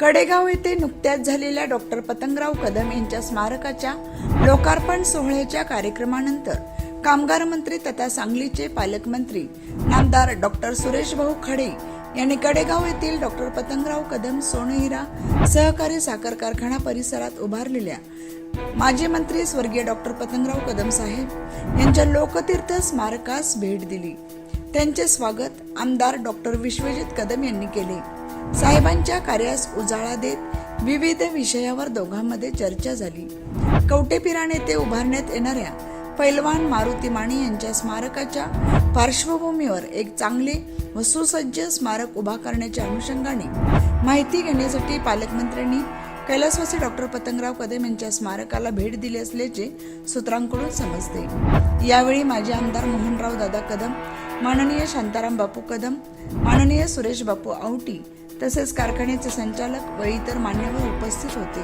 कडेगाव येथे नुकत्याच झालेल्या डॉक्टर पतंगराव कदम यांच्या स्मारकाच्या लोकार्पण सोहळ्याच्या कार्यक्रमानंतर कामगार मंत्री तथा सांगलीचे पालकमंत्री नामदार डॉक्टर सुरेश भाऊ खडे यांनी कडेगाव येथील डॉक्टर पतंगराव कदम सोनहिरा सहकारी साखर कारखाना परिसरात उभारलेल्या माजी मंत्री स्वर्गीय डॉक्टर पतंगराव कदम साहेब यांच्या लोकतीर्थ स्मारकास भेट दिली. त्यांचे स्वागत आमदार डॉक्टर विश्वजित कदम यांनी केले. साहेबांच्या कार्यास उजाळा देत विविध विषयावर दोघांमध्ये चर्चा झाली. कवटेपिराने ते उभारण्यात येणाऱ्या पैलवान मारुती माने यांच्या स्मारकाच्या पार्श्वभूमीवर एक चांगले व सुसज्ज स्मारक उभा करण्याच्या अनुषंगाने माहिती घेण्यासाठी पालकमंत्र्यांनी कैलासवासी डॉक्टर पतंगराव कदम यांच्या स्मारकाला भेट दिली असल्याचे सूत्रांकडून समजते. यावेळी माजी आमदार मोहनराव दादा कदम माननीय शांताराम बापू कदम माननीय सुरेश बापू औटी तसेच कारखान्याचे संचालक व इतर मान्यवर उपस्थित होते.